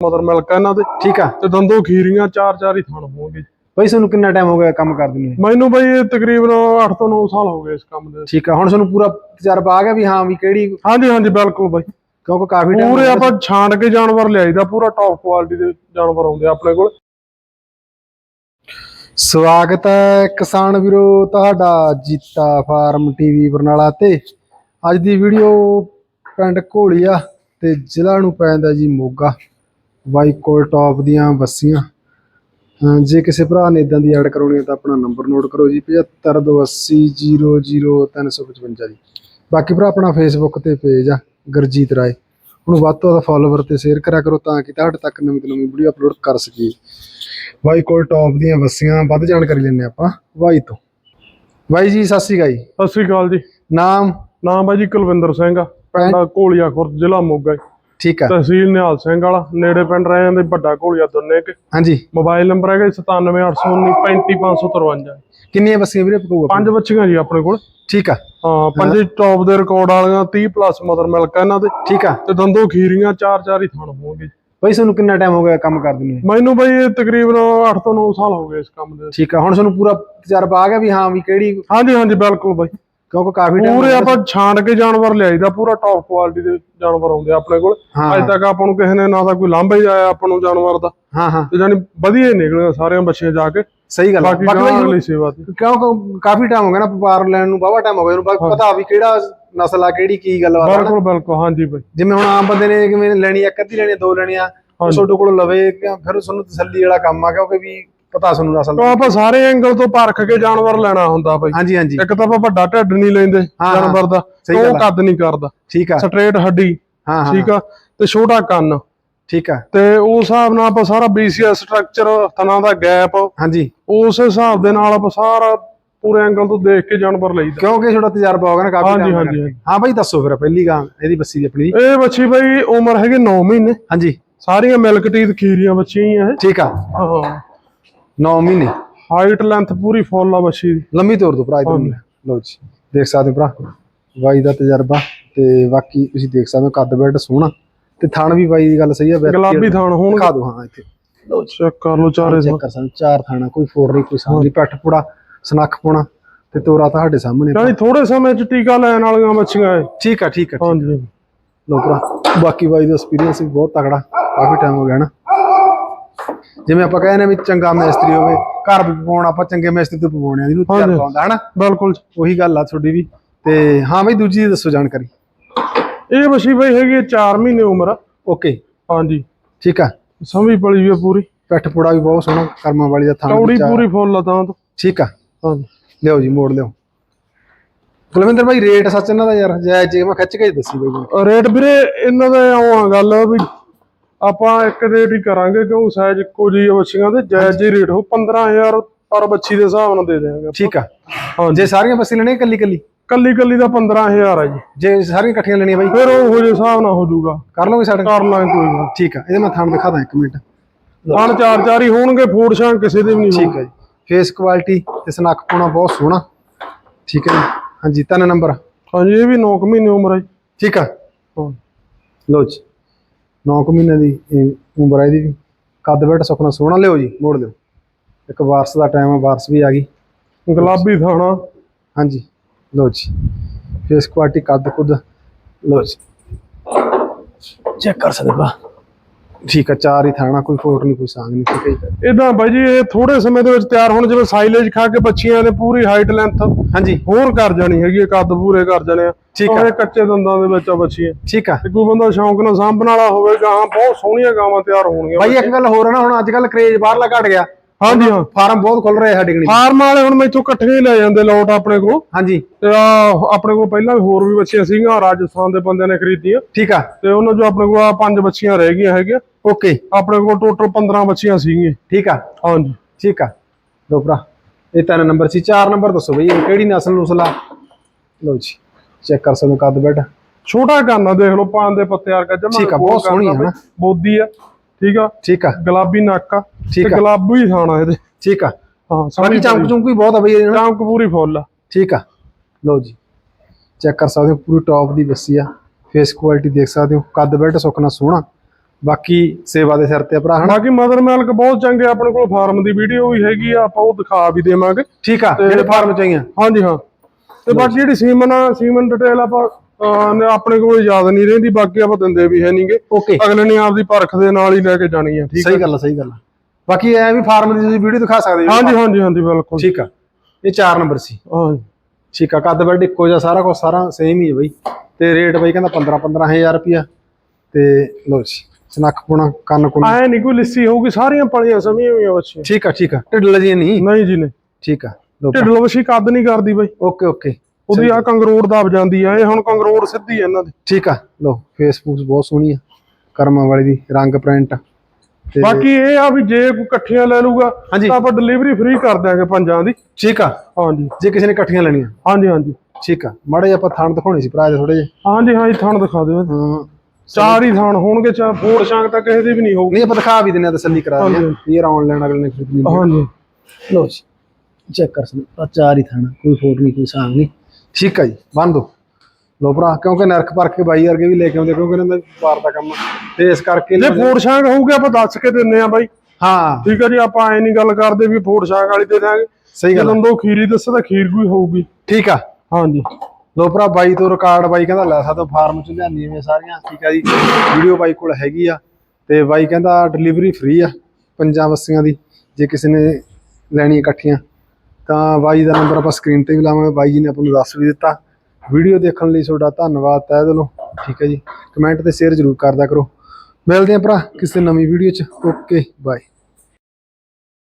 Mother milk ਆ ਇਹਨਾਂ ਦੇ। ਠੀਕ ਆ। ਤੇ ਦੰਦੋਂ ਖੀਰੀਆਂ ਚਾਰ ਚਾਰ ਹੀ ਥਣ ਹੋਣਗੇ। ਬਈ ਤੁਹਾਨੂੰ ਕਿੰਨਾ ਟਾਈਮ ਹੋ ਗਿਆ ਕੰਮ ਕਰਦੇ ਨੂੰ? ਮੈਨੂੰ ਬਈ ਇਹ ਤਕਰੀਬਨ 8 ਤੋਂ 9 ਸਾਲ ਹੋ ਗਏ ਇਸ ਕੰਮ ਦੇ। ਠੀਕ ਆ ਹੁਣ ਤੁਹਾਨੂੰ ਪੂਰਾ ਤਜਰਬਾ ਆ ਗਿਆ ਵੀ ਹਾਂ ਵੀ ਕਿਹੜੀ ਹਾਂਜੀ ਹਾਂਜੀ ਬਿਲਕੁਲ ਬਈ। ਕਿਉਂਕਿ ਕਾਫੀ ਟਾਈਮ ਪੂਰੇ ਆਪਾਂ ਛਾਂਟ ਕੇ ਜਾਨਵਰ ਲਿਆਈਦਾ ਪੂਰਾ ਟੌਪ ਕੁਆਲਿਟੀ ਦੇ ਜਾਨਵਰ ਆਉਂਦੇ ਆਪਣੇ ਕੋਲ। ਸਵਾਗਤ ਹੈ ਕਿਸਾਨ ਵੀਰੋ ਤੁਹਾਡਾ ਜੀਤਾ ਫਾਰਮ ਟੀਵੀ ਬਰਨਾਲਾ ਤੇ। ਅੱਜ ਦੀ ਵੀਡੀਓ ਪਿੰਡ ਘੋਲੀਆ ਤੇ ਜ਼ਿਲ੍ਹਾ ਨੂੰ ਪੈਂਦਾ ਜੀ ਮੋਗਾ। ਬਾਈ ਕੋਲ ਟੌਪ ਦੀਆਂ ਬੱਸੀਆਂ। ਜੇ ਕਿਸੇ ਭਰਾ ਨੇ ਇਦਾਂ ਦੀ ਐਡ ਕਰਾਉਣੀ ਹੈ ਤਾਂ ਆਪਣਾ ਨੰਬਰ ਨੋਟ ਕਰੋ ਜੀ 7528000355 ਜੀ। ਬਾਕੀ ਭਰਾ ਆਪਣਾ ਫੇਸਬੁੱਕ ਤੇ ਪੇਜ ਆ ਗੁਰਜੀਤ ਰਾਏ। ਉਹਨੂੰ ਵੱਧ ਤੋਂ ਵੱਧ ਫਾਲੋਵਰ ਤੇ ਸ਼ੇਅਰ ਕਰਿਆ ਕਰੋ ਤਾਂ ਕਿ ਤੁਹਾਡੇ ਤੱਕ ਨਵੀਂ ਤੋਂ ਨਵੀਂ ਵੀਡੀਓ ਅਪਲੋਡ ਕਰ ਸਕੀਏ। ਬਾਈ ਕੋਲ ਟੌਪ ਦੀਆਂ ਬੱਸੀਆਂ ਵੱਧ ਜਾਣਕਾਰੀ ਲੈਣੇ ਆਪਾਂ ਬਾਈ ਤੋਂ। ਬਾਈ ਜੀ ਸਤਿ ਸ਼੍ਰੀ ਅਕਾਲ ਜੀ। ਸਤਿ ਸ੍ਰੀ ਅਕਾਲ ਜੀ। ਨਾਮ? ਨਾਮ ਬਾਈ ਜੀ ਕੁਲਵਿੰਦਰ ਸਿੰਘ ਆ ਪਿੰਡ ਕੋਲੀਆ ਖੁਰਦ ਜ਼ਿਲ੍ਹਾ ਮੋਗਾ ਜੀ। ਠੀਕ ਆ। ਤਹਿਸੀਲ ਨਿਹਾਲ ਸਿੰਘ ਵਾਲਾ ਨੇੜੇ ਪਿੰਡ ਰਹਿ ਜਾਂਦੇ ਵੱਡਾ ਕੋਲੀਆ ਦੋਨੇ ਕੇ ਹਾਂਜੀ। ਮੋਬਾਈਲ ਨੰਬਰ ਹੈਗਾ 97819 35553 ਕਿੰਨੀਆਂ ਬੱਸੀਆਂ ਵੀਰੇ ਪਕਾਊਗਾ ਪੰਜ ਬੱਚੀਆਂ ਜੀ ਆਪਣੇ ਕੋਲ। ਠੀਕ ਆ। ਹਾਂ ਪੰਜੇ ਟੌਪ ਦੇ ਰਿਕਾਰਡ ਵਾਲੀਆਂ 30 ਪਲੱਸ ਮਦਰ ਮਿਲਕ ਇਹਨਾਂ ਦੇ। ਠੀਕ ਆ। ਤੇ ਦੰਦੋਂ ਖੀਰੀਆਂ ਚਾਰ ਚਾਰ ਹੀ ਥਣ ਹੋਣਗੇ। ਬਾਈ ਤੁਹਾਨੂੰ ਕਿੰਨਾ ਟਾਈਮ ਹੋ ਗਿਆ ਕੰਮ ਕਰਦੇ ਨੂੰ? ਮੈਨੂੰ ਬਈ ਇਹ ਤਕਰੀਬਨ 8 ਤੋਂ 9 ਸਾਲ ਹੋ ਗਏ ਇਸ ਕੰਮ ਦੇ। ਠੀਕ ਆ ਹੁਣ ਤੁਹਾਨੂੰ ਪੂਰਾ ਤਜਰਬਾ ਆ ਗਿਆ ਵੀ ਹਾਂ ਵੀ ਕਿਹੜੀ ਹਾਂਜੀ ਹਾਂਜੀ ਬਿਲਕੁਲ ਬਾਈ। ਕਿਉਂਕਿ ਕਾਫੀ ਟਾਈਮ ਪੂਰੇ ਆਪਾਂ ਛਾਂਟ ਕੇ ਜਾਨਵਰ ਲਿਆਈਦਾ ਪੂਰਾ ਟੌਪ ਕੁਆਲਿਟੀ ਦੇ ਜਾਨਵਰ ਆਉਂਦੇ ਆਪਣੇ ਕੋਲ। ਹਾਂ ਅੱਜ ਤੱਕ ਆਪਾਂ ਨੂੰ ਕਿਸੇ ਨੇ ਨਾ ਤਾਂ ਕੋਈ ਲਾਂਭਾ ਹੀ ਆਇਆ ਆਪਾਂ ਨੂੰ ਜਾਨਵਰ ਦਾ। ਹਾਂ ਹਾਂ। ਤੇ ਜਾਨੀ ਵਧੀਆ ਹੀ ਨਿਕਲੀਆਂ ਸਾਰੀਆਂ ਬੱਚੀਆਂ ਜਾ ਕੇ। ਸਹੀ ਗੱਲ। ਬਾਕੀ ਅਗਲੀ ਸੇਵਾ ਤੇ ਕਿਉਂਕਿ ਕਾਫੀ ਟਾਈਮ ਹੋ ਗਿਆ ਨਾ ਵਪਾਰ ਲੈਣ ਨੂੰ ਬਾਵਾ ਟਾਈਮ ਹੋ ਗਿਆ ਇਹਨੂੰ ਪਤਾ ਵੀ ਕਿਹੜਾ ਨਸਲ ਆ ਕਿਹੜੀ ਕੀ ਗੱਲਬਾਤ ਆ ਨਾ। ਬਿਲਕੁਲ ਬਿਲਕੁਲ। ਹਾਂਜੀ ਬਾਈ। ਜਿਵੇਂ ਹੁਣ ਆਮ ਬੰਦੇ ਨੇ ਕਿਵੇਂ ਲੈਣੀ ਆ ਇੱਕ ਅੱਧੀ ਲੈਣੀ ਆ ਦੋ ਲੈਣੀਆਂ। ਛੋਟੇ ਕੋਲ ਲਵੇ ਫਿਰ ਤੁਹਾਨੂੰ ਤਸੱਲੀ ਵਾਲਾ ਕੰਮ ਆ ਕਿਉਂਕਿ ਵੀ ਪਤਾ ਤੁਹਾਨੂੰ ਨਸਲ ਤਾਂ ਆਪਾਂ ਸਾਰੇ ਐਂਗਲ ਤੋਂ ਪਰਖ ਕੇ ਜਾਨਵਰ ਲੈਣਾ ਹੁੰਦਾ ਬਾਈ। ਹਾਂਜੀ ਹਾਂਜੀ। ਇੱਕ ਤਾਂ ਆਪਾਂ ਵੱਡਾ ਢਿੱਡ ਨਹੀਂ ਲੈਂਦੇ। ਜਾਨਵਰ ਦਾ ਉਹ। ਕੱਦ ਨਹੀਂ ਕਰਦਾ। ਠੀਕ ਆ। ਸਟ੍ਰੇਟ ਹੱਡੀ ਹਾਂ ਠੀਕ ਆ? ਤੇ ਛੋਟਾ ਕੰਨ। ਠੀਕ ਆ। ਤੇ ਉਸ ਹਿਸਾਬ ਨਾਲ ਆਪਾਂ ਸਾਰਾ BCS ਸਟਰਕਚਰ ਥਣਾ ਦਾ ਗੈਪ ਹਾਂਜੀ। ਉਸ ਹਿਸਾਬ ਦੇ ਨਾਲ ਆਪਾਂ ਸਾਰਾ ਪੂਰੇ ਐਂਗਲ ਤੋਂ ਦੇਖ ਕੇ ਜਾਨਵਰ ਲਈਦਾ। ਕਿਉਂਕਿ ਛੋਟਾ ਤਜਰਬਾ ਹੋ ਗਿਆ ਨਾ ਕਾਫੀ ਹਾਂਜੀ, ਹਾਂਜੀ। ਹਾਂ ਬਾਈ ਦੱਸੋ ਫਿਰ ਪਹਿਲੀ ਗਾਂ ਇਹਦੀ ਬੱਸੀ ਦੀ ਆਪਣੀ। ਇਹ ਬੱਚੀ ਬਈ ਉਮਰ ਹੈਗੀ 9 ਮਹੀਨੇ। ਹਾਂਜੀ। ਸਾਰੀਆਂ ਮਿਲਕ ਟੀਥ ਖੀਰੀਆਂ ਬੱਚੀਆਂ ਹੀ ਆ ਇਹ। ਠੀਕ ਆ। ਹਾਂ। 9 ਮਹੀਨੇ। ਹਾਈਟ ਲੈਂਥ ਪੂਰੀ ਫੁੱਲ ਆ ਬੱਚੀ ਦੀ। ਲੰਮੀ ਤੋਰ ਦੋ ਭਰਾ ਇਧਰ ਲਓ ਜੀ ਦੇਖ ਸਕਦੇ ਹੋ ਭਰਾ ਬਾਈ ਦਾ ਤਜਰਬਾ ਤੇ ਬਾਕੀ ਤੁਸੀਂ ਦੇਖ ਸਕਦੇ ਹੋ ਕੱਦ ਬੈਡ ਸੋਹਣਾ ਤੇ ਥਣ ਵੀ ਬਾਈ ਦੀ ਗੱਲ ਸਹੀ ਆ ਗੁਲਾਬੀ ਥਾਣ ਹੋਣਗੇ। ਦਿਖਾ ਦਿਓ ਹਾਂ ਇੱਥੇ। ਲਓ ਜੀ। ਚੈੱਕ ਕਰ ਲਓ ਚਾਰੇ ਚੈੱਕ ਕਰ ਸਕਦੇ ਚਾਰ ਥਾਣਾ ਕੋਈ ਫੋੜ ਨਹੀਂ ਕੋਈ ਨਹੀਂ ਪੈਠ ਪੁੜਾ ਸਨੱਖ ਪੁਣਾ ਤੇ ਤੋਰਾ ਤੁਹਾਡੇ ਸਾਹਮਣੇ ਯਾਨੀ ਥੋੜੇ ਸਮੇਂ ਚ ਟੀਕਾ ਲੈਣ ਵਾਲੀਆਂ ਬੱਚੀਆਂ ਇਹ। ਠੀਕ ਆ ਠੀਕ ਆ ਹਾਂਜੀ। ਲੋ ਭਰਾ ਬਾਕੀ ਬਾਈ ਦਾ ਐਕਸਪੀਰੀਅੰਸ ਵੀ ਬਹੁਤ ਤਕੜਾ ਕਾਫੀ ਟਾਈਮ ਹੋ ਗਿਆ ਨਾ। ਜਿਵੇਂ ਆਪਾਂ ਕਹਿੰਦੇ ਨੇ ਵੀ ਚੰਗਾ ਮੈਸਤਰੀ ਹੋਵੇ ਘਰ ਪਵਾਉਣਾ ਆਪਾਂ ਚੰਗੇ ਮੈਸਤਰੀ ਤੋਂ ਪਵਾਉਣੇ ਆ ਜਿਹਨੂੰ। ਤਜਰਬਾ ਹੁੰਦਾ ਹਨਾ? ਬਿਲਕੁਲ ਉਹੀ ਗੱਲ ਆ ਤੁਹਾਡੀ ਵੀ। ਤੇ ਹਾਂ ਬਈ ਦੂਜੀ ਦੱਸੋ ਜਾਣਕਾਰੀ। ਇਹ ਬੱਚੀ ਬਈ ਹੈਗੀ 4 ਮਹੀਨੇ ਉਮਰ ਓਕੇ। ਹਾਂਜੀ। ਠੀਕ ਆ। ਸੰਭੀ ਪਲੀ ਆ ਪੂਰੀ। ਪੈਠ ਪੁੜਾ ਵੀ ਬਹੁਤ ਸੋਹਣਾ ਕਰਮਾਂ ਵਾਲੀ ਦਾ ਥਾਂ ਚੌੜੀ ਪੂਰੀ ਫੁੱਲ ਆ ਤਾਂ। ਠੀਕ ਆ। ਹਾਂਜੀ। ਲਿਓ ਜੀ ਮੋੜ ਲਿਓ ਕੁਲਵਿੰਦਰ ਭਾਈ ਰੇਟ ਸੱਚ ਇਹਨਾਂ ਦਾ ਯਾਰ ਜੈ ਜੇ ਮੈਂ ਖਿੱਚ ਕੇ ਦੱਸੀ ਬਈ। ਰੇਟ ਵੀਰੇ ਇਹਨਾਂ ਦਾ ਆਉਣਾ ਗੱਲ ਵੀ ਆਪਾਂ ਇੱਕ ਰੇਟ ਹੀ ਕਰਾਂਗੇ ਕਿਉਂ ਸਾਈਜ਼ ਇੱਕੋ ਜਿਹੀ ਆ ਬੱਚੀਆਂ ਦੇ ਜਾਇਜ਼ ਜਿਹੀ ਰੇਟ ਹੋ 15000 ਪਰ ਬੱਚੀ ਦੇ ਹਿਸਾਬ ਨਾਲ ਦੇ ਦੇਵਾਂਗੇ ਠੀਕ ਆ। ਹਾਂਜੀ। ਜੇ ਸਾਰੀਆਂ ਬੱਸੇ ਲੈਣੀਆਂ ਕੱਲੀ ਕੱਲੀ ਕੱਲੀ ਕੱਲੀ ਦਾ 15000 ਆ ਜੀ। ਜੇ ਸਾਰੀਆਂ ਇਕੱਠੀਆਂ ਲੈਣੀਆਂ ਬਾਈ? ਫਿਰ ਉਹ ਜਿਹੇ ਹਿਸਾਬ ਨਾਲ ਹੋ ਜਾਊਗਾ। ਕਰ ਲਓਗੇ ਸਾਡੇ ਕਰ ਲਾਂਗੇ ਕੋਈ ਗੱਲ ਠੀਕ ਆ ਇਹਦੇ ਮੈਂ ਥਾਣ ਦਿਖਾ ਦਾਂ ਇੱਕ ਮਿੰਟ। ਹਣ ਚਾਰ ਚਾਰ ਹੀ ਹੋਣਗੇ ਫੂਡ ਸ਼ਾਂ ਕਿਸੇ ਦੇ ਵੀ ਨਹੀਂ ਠੀਕ ਹੈ ਜੀ। ਫੇਸ ਕੁਆਲਿਟੀ ਤੇ ਸਨੱਖ ਪਾਉਣਾ ਬਹੁਤ ਸੋਹਣਾ। ਠੀਕ ਹੈ ਜੀ। ਹਾਂਜੀ ਤਿੰਨ ਨੰਬਰ। ਹਾਂਜੀ ਇਹ ਵੀ 9 ਮਹੀਨੇ ਉਮਰ ਹੈ ਜੀ। ਠੀਕ ਆ। ਹਾਂ। ਲਓ ਜੀ। 9 ਮਹੀਨੇ ਦੀ ਇਹ ਉਮਰ ਹੈ ਇਹਦੀ ਵੀ। ਕੱਦ ਬੈਠ ਸੁਖਣਾ ਸੋਹਣਾ ਲਿਓ ਜੀ ਮੋੜ ਲਿਓ। ਇੱਕ ਵਾਰਸ ਦਾ ਟਾਈਮ ਆ ਵਾਰਸ ਵੀ ਆ ਗਈ। ਗੁਲਾਬੀ ਥਾਣਾ। ਹਾਂਜੀ ਲਓ ਜੀ। ਫੇਸ ਕੁਆਲਿਟੀ ਕੱਦ ਕੁੱਦ ਲਓ ਜੀ। ਚੈੱਕ ਕਰ ਸਕਦੇ ਭਰਾ ਠੀਕ ਆ ਚਾਰ ਹੀ ਥਾਣਾ ਕੋਈ ਫੋਟ ਨਹੀਂ ਕੋਈ ਸਾਂਗ ਨਹੀਂ ਠੀਕ ਹੈ ਇਦਾਂ ਬਾਈ ਜੀ ਇਹ ਥੋੜੇ ਸਮੇਂ ਦੇ ਵਿੱਚ ਤਿਆਰ ਹੋਣ ਜਿਵੇਂ ਸਾਈਲੇਜ ਖਾ ਕੇ ਬੱਚੀਆਂ ਨੇ ਪੂਰੀ ਹਾਈਟ ਲੈਂਥ ਹਾਂਜੀ। ਹੋਰ ਕਰ ਜਾਣੀ ਹੈਗੀ ਕੱਦ ਪੂਰੇ ਕਰ ਜਾਣੇ ਆ। ਠੀਕ ਆ। ਕੱਚੇ ਦੰਦਾਂ ਦੇ ਵਿੱਚ ਆ ਬੱਚੀਆਂ। ਠੀਕ ਆ। ਤੇ ਕੋਈ ਬੰਦਾ ਸ਼ੌਂਕ ਨਾਲ ਸਾਂਭਣ ਵਾਲਾ ਹੋਵੇ ਗਾਂ ਬਹੁਤ ਸੋਹਣੀਆਂ ਗਾਵਾਂ ਤਿਆਰ ਹੋਣਗੀਆਂ ਬਾਈ ਇੱਕ ਗੱਲ ਹੋਰ ਹੈ ਨਾ ਹੁਣ ਅੱਜ ਕੱਲ ਕਰੇਜ ਬਾਹਰਲਾ ਘਟ ਗਿਆ। ਹਾਂਜੀ ਹਾਂ। ਫਾਰਮ ਬਹੁਤ ਖੁੱਲ ਰਹੇ ਸਾਡੇ ਕਣੀ ਫਾਰਮ ਵਾਲੇ ਹੁਣ ਮੈਥੋਂ ਇਕੱਠੇ ਹੀ ਲੈ ਜਾਂਦੇ ਲੋਟ ਆਪਣੇ ਕੋਲ। ਹਾਂਜੀ। ਤੇ ਆ ਆਪਣੇ ਕੋਲ ਪਹਿਲਾਂ ਵੀ ਹੋਰ ਵੀ ਬੱਚੀਆਂ ਸੀਗੀਆਂ ਰਾਜਸਥਾਨ ਦੇ ਬੰਦਿਆਂ ਨੇ ਖਰੀਦੀਆਂ। ਠੀਕ ਆ। ਤੇ ਉਹਨਾਂ ਚੋਂ ਆਪਣੇ ਕੋਲ ਆ ਪੰਜ ਬੱਚੀਆਂ ਰਹਿ ਗਈਆਂ ਹੈਗੀਆਂ। ਓਕੇ। ਆਪਣੇ ਕੋਲ ਟੋਟਲ 15 ਬੱਚੀਆਂ ਸੀਗੀਆਂ। ਠੀਕ ਆ। ਹਾਂਜੀ। ਠੀਕ ਆ। ਲੋ ਭਰਾ ਇਹ ਤਿੰਨ ਨੰਬਰ ਸੀ। ਚਾਰ ਨੰਬਰ ਦੱਸੋ ਬਈ ਇਹ ਕਿਹੜੀ ਨਸਲ ਨੁਸਲ ਆ? ਲਓ ਜੀ ਚੈੱਕ ਕਰ ਹੋ ਕੱਦ ਬੈਡ ਛੋਟਾ ਕਰਨਾ ਦੇਖ ਲਓ ਪਾਨ ਦੇ ਪੱਤੇ ਵਰਗਾ ਜਮਾ ਠੀਕ ਆ, ਬਹੁਤ ਸੋਹਣੀ ਆ ਨਾ। ਬੋਦੀ ਆ। ਠੀਕ ਆ? ਠੀਕ ਆ। ਗੁਲਾਬੀ ਨੱਕ ਆ। ਠੀਕ ਤੇ ਆ। ਗੁਲਾਬੀ ਥਾਣਾ ਇਹਦੇ। ਠੀਕ ਆ। ਹਾਂ ਬਾਕੀ ਚਮਕ ਚੁੰਕ ਵੀ ਬਹੁਤ ਆ ਬਈ ਇਹਦੇ ਨਾਲ। ਚਮਕ ਪੂਰੀ ਫੁੱਲ ਆ। ਠੀਕ ਆ। ਲਓ ਜੀ। ਚੈੱਕ ਕਰ ਸਕਦੇ ਹੋ ਪੂਰੀ ਟੌਪ ਦੀ ਬੱਸੀ ਆ। ਫੇਸ ਕੁਆਲਿਟੀ ਦੇਖ ਸਕਦੇ ਹੋ। ਕੱਦ ਬੈਡ ਸੁੱਕਣਾ ਸੋਹਣਾ। ਬਾਕੀ ਸੇਵਾ ਦੇ ਸਿਰ ਤੇ ਆ ਭਰਾ ਹਨਾ? ਬਾਕੀ ਮਦਰ ਮਿਲਕ ਬਹੁਤ ਚੰਗੇ ਆਪਣੇ ਕੋਲ ਫਾਰਮ ਦੀ ਵੀਡੀਓ ਵੀ ਹੈਗੀ ਆ। ਆਪਾਂ ਉਹ ਦਿਖਾ ਵੀ ਦੇਵਾਂਗੇ। ਠੀਕ ਆ। ਜਿਹੜੇ ਫਾਰਮ ਚਾਹੀਆਂ ਹਾਂਜੀ ਹਾਂ। ਤੇ ਬਾਕੀ ਜਿਹੜੀ ਸੀਮਨ ਆ ਸੀਮਨ ਡਿਟੇਲ ਆਪਾਂ ਆਪਣੇ ਕੋਲ ਯਾਦ ਨਹੀਂ ਰਹਿੰਦੀ ਬਾਕੀ ਆਪਾਂ ਦਿੰਦੇ ਵੀ ਹੈ ਨਹੀਂਗੇ ਓਕੇ ਅਗਲੇ ਨੇ ਆਪਦੀ ਪਰਖ ਦੇ ਨਾਲ ਹੀ ਲੈ ਕੇ ਜਾਣੀ ਆ ਠੀਕ ਸਹੀ ਗੱਲ ਸਹੀ ਗੱਲ ਬਾਕੀ ਐ ਵੀ ਫਾਰਮ ਦੀ ਤੁਸੀਂ ਵੀਡੀਓ ਦਿਖਾ ਸਕਦੇ ਹੋ। ਹਾਂਜੀ ਹਾਂਜੀ ਹਾਂਜੀ ਬਿਲਕੁਲ। ਠੀਕ ਆ। ਇਹ 4 ਨੰਬਰ ਸੀ। ਹਾਂਜੀ ਠੀਕ ਆ ਕੱਦ ਬੈਡ ਇੱਕੋ ਜਿਹਾ ਸਾਰਾ ਕੁਝ ਸਾਰਾ ਸੇਮ ਹੀ ਹੈ ਬਈ। ਤੇ ਰੇਟ ਬਈ ਕਹਿੰਦਾ 15 15000 ਰੁਪਿਆ ਤੇ ਲੋ ਜੀ ਸਨੱਖ ਪੁਣਾ ਕੰਨ ਕੁਣ ਐ ਨਹੀਂ ਕੋਈ ਲਿੱਸੀ ਹੋਊਗੀ ਸਾਰੀਆਂ ਪਲੀਆਂ ਸਮੀਆਂ ਹੋਈਆਂ ਬੱਚੇ ਠੀਕ ਆ ਠੀਕ ਆ। ਢਿੱਡ ਲਜੀ ਨਹੀਂ? ਨਹੀਂ ਜੀ ਨਹੀਂ। ਠੀਕ ਆ। ਢਿੱਡ ਲਵਸ਼ੀ ਕੱਦ ਨਹੀਂ ਕਰਦੀ ਬਈ। Okay okay. ਉਹਦੀ ਆ ਕੰਗਰੋੜ ਦਬ ਜਾਂਦੀ ਆ ਇਹ ਹੁਣ ਕੰਗਰੋੜ ਸਿੱਧੀ ਆ ਇਹਨਾਂ ਦੀ। ਠੀਕ ਆ ਲੋ ਫੇਸਬੁੱਕ ਬਹੁਤ ਸੋਹਣੀ ਆ ਕਰਮਾਂ ਵਾਲੀ ਦੀ ਰੰਗ ਪ੍ਰਿੰਟ ਬਾਕੀ ਇਹ ਆ ਵੀ ਜੇ ਕੋਈ ਇਕੱਠੀਆਂ ਲੈ ਲੂਗਾ। ਤਾਂ ਆਪਾਂ ਡਿਲੀਵਰੀ ਫ੍ਰੀ ਕਰ ਦਿਆਂਗੇ ਪੰਜਾਂ ਦੀ। ਠੀਕ ਆ। ਹਾਂਜੀ। ਜੇ ਕਿਸੇ ਨੇ ਇਕੱਠੀਆਂ ਲੈਣੀਆਂ। ਹਾਂਜੀ ਹਾਂਜੀ। ਠੀਕ ਆ। ਮਾੜੇ ਆਪਾਂ ਥਾਣ ਦਿਖਾਉਣੇ ਸੀ ਭਰਾ ਥੋੜੇ ਜਿਹੇ। ਹਾਂਜੀ ਹਾਂਜੀ ਥਣ ਦਿਖਾ ਦਿਓ। ਹਾਂ। ਚਾਰ ਹੀ ਥਣ ਹੋਣਗੇ ਚਾ ਫੋੜ ਸ਼ਾਂਕ ਤਾਂ ਕਿਸੇ ਦੀ ਵੀ ਨਹੀਂ ਹੋਊਗੀ। ਨਹੀਂ ਆਪਾਂ ਦਿਖਾ ਵੀ ਦਿੰਨੇ ਆ ਤਸੱਲੀ ਕਰਾ ਦਿੰਦੇ ਆ। ਫੇਰ ਆਨਲਾਈਨ ਅਗਲੇ ਨੇ ਖਰੀਦਣੀ ਹਾਂਜੀ। ਲੋ ਜੀ ਚੈੱਕ ਕਰ ਸਕਦੇ ਆ ਚਾਰ ਹੀ ਥਾਣਾ ਕੋਈ ਫੋਟ ਨਹੀਂ ਕੋਈ ਸਾਂਗ ਨਹੀਂ। ਠੀਕ ਆ ਜੀ ਬੰਦ ਦੋ ਲੋ ਭਰਾ ਕਿਉਂਕਿ ਨਰਕ ਪਰਖ ਕੇ ਬਾਈ ਵਰਗੇ ਵੀ ਲੈ ਕੇ ਆਉਂਦੇ ਕਿਉਂਕਿ ਇਹਨਾਂ ਦਾ ਵਾਰ ਦਾ ਕੰਮ ਆ। ਤੇ ਇਸ ਕਰਕੇ ਜੇ ਫੋੜ ਸ਼ਾਂਕ ਹੋਊਗਾ ਆਪਾਂ ਦੱਸ ਕੇ ਦਿੰਨੇ ਆ ਬਾਈ। ਹਾਂ। ਠੀਕ ਹੈ ਜੀ ਆਪਾਂ ਐ ਨਹੀਂ ਗੱਲ ਕਰਦੇ ਵੀ ਫੋੜ ਸ਼ਾਂਕ ਵਾਲੀ ਦੇ ਦਾਂਗੇ ਸਹੀ ਗੱਲ ਆ। ਜਦੋਂ ਦੋ ਖੀਰੀ ਦੱਸੇ ਤਾਂ ਖੀਰ ਕੋਈ ਹੋਊਗੀ। ਠੀਕ ਆ। ਹਾਂਜੀ। ਲੋ ਭਰਾ ਬਾਈ ਤੋਂ ਰਿਕਾਰਡ ਬਾਈ ਕਹਿੰਦਾ ਲੈ ਸਕਦਾ ਫਾਰਮ ਚ ਲਿਆਂਦੀ ਮੈਂ ਸਾਰੀਆਂ। ਠੀਕ ਆ ਜੀ ਵੀਡੀਓ ਬਾਈ ਕੋਲ ਹੈਗੀ ਆ। ਤੇ ਬਾਈ ਕਹਿੰਦਾ ਡਿਲੀਵਰੀ ਫ੍ਰੀ ਆ ਪੰਜਾਂ ਵਸੀਆਂ ਦੀ ਜੇ ਕਿਸੇ ਨੇ ਲੈਣੀ ਇਕੱਠੀਆਂ। ਤਾਂ ਬਾਈ ਦਾ ਨੰਬਰ ਆਪਾਂ ਸਕਰੀਨ ਤੇ ਵੀ ਲਾਵਾਂਗੇ। ਬਾਈ ਜੀ ਨੇ ਆਪਾਂ ਨੂੰ ਦੱਸ ਵੀ ਦਿੱਤਾ। ਵੀਡੀਓ ਦੇਖਣ ਲਈ ਤੁਹਾਡਾ ਧੰਨਵਾਦ, ਤਹਿ ਦਿਲੋਂ। ਠੀਕ ਹੈ ਜੀ। ਕਮੈਂਟ ਤੇ ਸ਼ੇਅਰ ਜ਼ਰੂਰ ਕਰਦਾ ਕਰੋ। ਮਿਲਦੇ ਆਂ ਭਰਾ ਕਿਸੇ ਨਵੀਂ ਵੀਡੀਓ ਚ। Okay bye